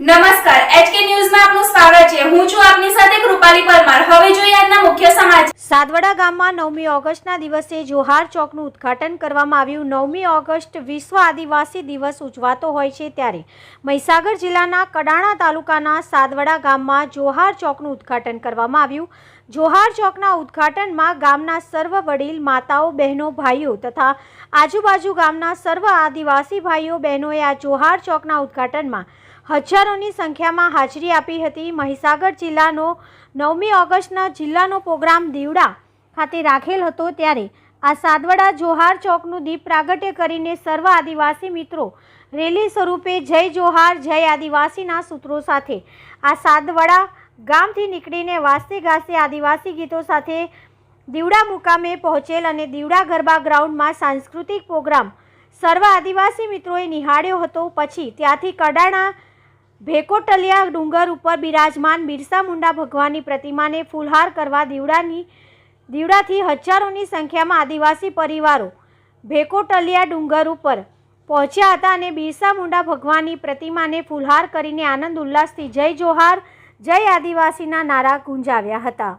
નમસ્કાર એચકે ન્યૂઝમાં આપનું સ્વાગત છે. હું છું આપની સાથે કૃપાલી પરમાર. હવે જોઈએ આજના મુખ્ય સમાચાર. સાદવડા ગામમાં નવમી ઓગસ્ટના દિવસે જોહાર ચોકનું ઉદ્ઘાટન કરવામાં આવ્યું. નવમી ઓગસ્ટ વિશ્વ આદિવાસી દિવસ ઉજવાતો હોય છે ત્યારે મહીસાગર જિલ્લાના કડાણા તાલુકાના સાદવડા ગામમાં જોહાર ચોકનું ઉદ્ઘાટન કરવામાં આવ્યું. જોહાર ચોકના ઉદ્ઘાટનમાં ગામના સર્વ વડીલ, માતાઓ, બહેનો, ભાઈઓ તથા આજુબાજુ ગામના સર્વ આદિવાસી ભાઈઓ, બહેનોએ આ જોહાર ચોકના ઉદ્ઘાટનમાં હજારોની સંખ્યામાં હાજરી આપી હતી. મહીસાગર જિલ્લાનો નવમી ઓગસ્ટના જિલ્લાનો પ્રોગ્રામ દીવડા ખાતે રાખેલ હતો ત્યારે આ સાદવડા જોહાર ચોકનું દીપ પ્રાગટ્ય કરીને સર્વ આદિવાસી મિત્રો રેલી સ્વરૂપે જય જોહાર, જય આદિવાસીના સૂત્રો સાથે આ સાદવડા ગામથી નીકળીને વાસ્તે ગાસે આદિવાસી ગીતો સાથે દીવડા મુકામે પહોંચેલ અને દીવડા ગરબા ગ્રાઉન્ડમાં સાંસ્કૃતિક પ્રોગ્રામ સર્વ આદિવાસી મિત્રોએ નિહાળ્યો હતો. પછી ત્યાંથી કડાણા ભેકોટલિયા ડુંગર ઉપર બિરાજમાન બિરસા મુંડા ભગવાનની પ્રતિમાને ફૂલહાર કરવા દીવડાની, દીવડાથી હજારોની સંખ્યામાં આદિવાસી પરિવારો ભેકોટલિયા ડુંગર ઉપર પહોંચ્યા હતા અને બિરસા મુંડા ભગવાનની પ્રતિમાને ફૂલહાર કરીને આનંદ ઉલ્લાસથી જય જોહાર, જય આદિવાસીના નારા ગુંજાવ્યા હતા.